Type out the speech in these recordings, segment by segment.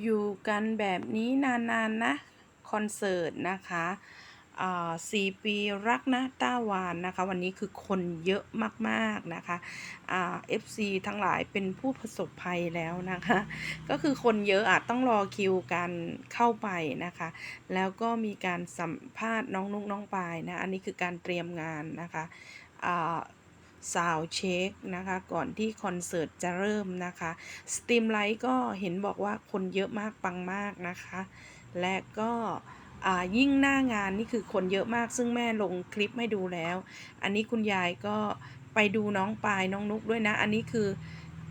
อยู่กันแบบนี้นานๆนะคอนเสิร์ตนะคะอ่าสี่ปีรักนะต้าวานนะคะ วันนี้คือคนเยอะมากๆนะคะอ่า FC ทั้งหลายเป็นผู้ประสบภัยแล้วนะคะ ก็คือคนเยอะอะต้องรอคิวการเข้าไปนะคะ แล้วก็มีการสัมภาษณ์น้องนุ๊กน้องปายนะ อันนี้คือการเตรียมงานนะคะอ่า ซาวเช็คนะคะ ก่อนที่คอนเสิร์ตจะเริ่มนะคะสตรีมไลท์ก็เห็นบอกว่าคนเยอะมากปังมากนะคะ และก็อ่ายิ่งหน้างานนี่คือคนเยอะมากซึ่งแม่ลงคลิปให้ดูแล้ว อันนี้คุณยายก็ไปดูน้องปายน้องนุกด้วยนะ อันนี้คือ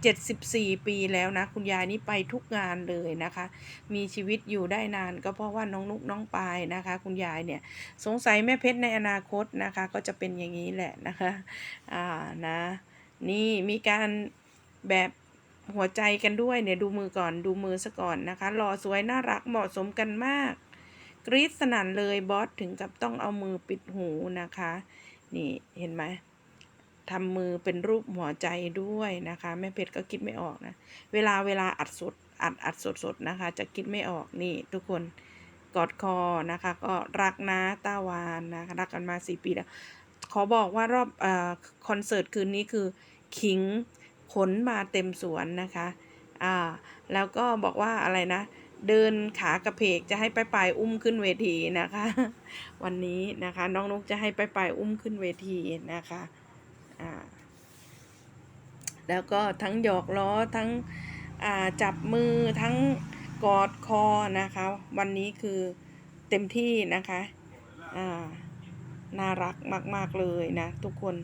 74 ปีแล้วนะ คุณยายนี่ไปทุกงานเลยนะคะ มีชีวิตอยู่ได้นานก็เพราะว่าน้องนุกน้องปายนะคะ คุณยายเนี่ยสงสัยแม่เพชรในอนาคตนะคะ ก็จะเป็นอย่างนี้แหละนะคะอ่านะนี่มีการแบบหัวใจกันด้วยเนี่ยดูมือก่อนดูมือซะก่อนนะคะหล่อสวยน่ารักเหมาะสมกันมาก กรี๊ดสนั่นเลยบอสถึงกับต้องเอามือปิดหูนะคะ นี่เห็นไหม ทำมือเป็นรูปหัวใจด้วยนะคะ แม่เพชรก็คิดไม่ออกนะ เวลาเวลาอัดสดอัดอัดสดสดๆนะคะ จะคิดไม่ออกนี่ ทุกคนกอดคอนะคะ ก็รักนะตาวานนะคะรักกันมาสี่ปีแล้ว ขอบอกว่ารอบเอ่อคอนเสิร์ตคืนนี้คือขิงขนมาเต็มสวนนะคะอ่าแล้วก็บอกว่าอะไรนะเดินขากระเพกจะให้ไปปลายอุ้มขึ้นเวทีนะคะ วันนี้นะคะ น้องนุกจะให้ไปปลายอุ้มขึ้นเวทีนะคะ อ่าแล้วก็ทั้งหยอกล้อทั้งจับมือทั้งกอดคอนะคะ วันนี้คือเต็มที่นะคะน่ารักมาก ๆ เลยนะ ทุกคน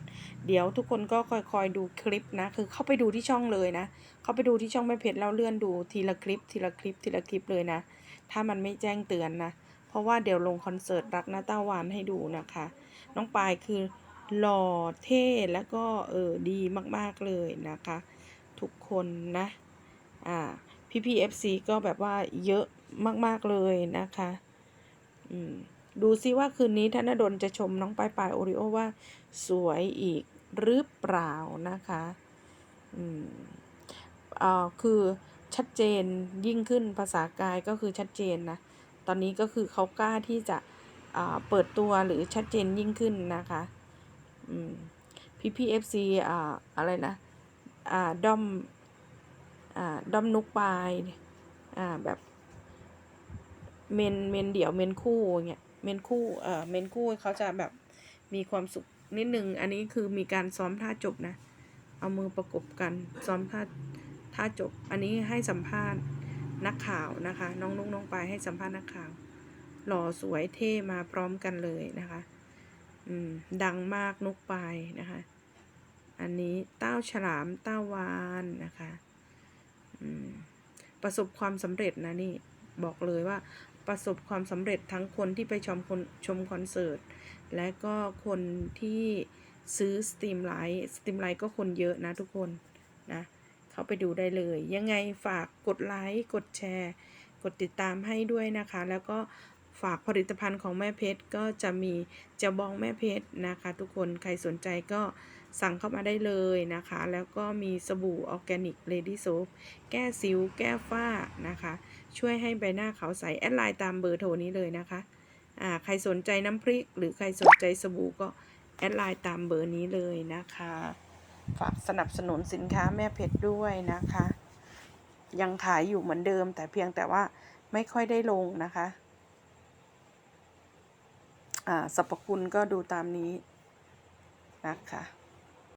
เดี๋ยวทุกคนก็คอยๆดูคลิปนะ คือเข้าไปดูที่ช่องเลยนะ เข้าไปดูที่ช่องแม่เพชรแล้วเลื่อนดูทีละคลิป ทีละคลิป ทีละคลิปเลยนะ ถ้ามันไม่แจ้งเตือนนะ เพราะว่าเดี๋ยวลงคอนเสิร์ตรักนาต้าวานให้ดูนะคะ น้องปายคือ หล่อเท่แล้วก็เออดีมากๆเลยนะคะ ทุกคนนะอ่าพี่พีเอฟซีก็แบบว่าเยอะมากๆเลยนะคะอืมดูซิว่าคืนนี้ธนดลจะชมน้องปลายปลายโอริโอว่าสวยอีกหรือเปล่านะคะอืมอ่าคือชัดเจนยิ่งขึ้นภาษากายก็คือชัดเจนนะ ตอนนี้ก็คือเขากล้าที่จะอ่าเปิดตัวหรือชัดเจนยิ่งขึ้นนะคะ พี่พีเอฟซีอ่าอะไรนะ อ่าด้อม อ่าด้อมนุกปลายอ่าแบบเมนเมนเดี่ยวเมนคู่เงี้ยเมนคู่เอ่อเมนคู่เขาจะแบบมีความสุขนิดนึง อันนี้คือมีการซ้อมท่าจบนะ เอามือประกบกันซ้อมท่าท่าจบ อันนี้ให้สัมภาษณ์นักข่าวนะคะ น้องนุ๊กน้องปายให้สัมภาษณ์นักข่าวหล่อสวยเท่มาพร้อมกันเลยนะคะ ดังมากนุกปายนะคะ อันนี้เต้าฉลามเต้าวานนะคะอืมประสบความสำเร็จนะนี่บอกเลยว่าประสบความสำเร็จทั้งคนที่ไปชมคนชมคอนเสิร์ต และก็คนที่ซื้อสตรีมไลท์สตรีมไลท์ก็คนเยอะนะทุกคนนะเข้าไปดูได้เลย ยังไงฝากกดไลค์กดแชร์ กดติดตามให้ด้วยนะคะ แล้วก็ ฝากผลิตภัณฑ์ของแม่เพชรก็จะมีเจะบองแม่เพชรนะคะ ทุกคนใครสนใจก็สั่งเข้ามาได้เลยนะคะ แล้วก็มีสบู่ออร์แกนิกเลดี้โซฟแก้สิว แก้ฝ้านะคะ ช่วยให้ใบหน้าขาวใส แอดไลน์ตามเบอร์โทรนี้เลยนะคะอ่าใครสนใจน้ำพริก หรือใครสนใจสบู่ก็แอดไลน์ตามเบอร์นี้เลยนะคะ ฝากสนับสนุนสินค้าแม่เพชรด้วยนะคะ ยังขายอยู่เหมือนเดิมแต่เพียงแต่ว่าไม่ค่อยได้ลงนะคะ สรรพคุณก็ดูตามนี้นะคะ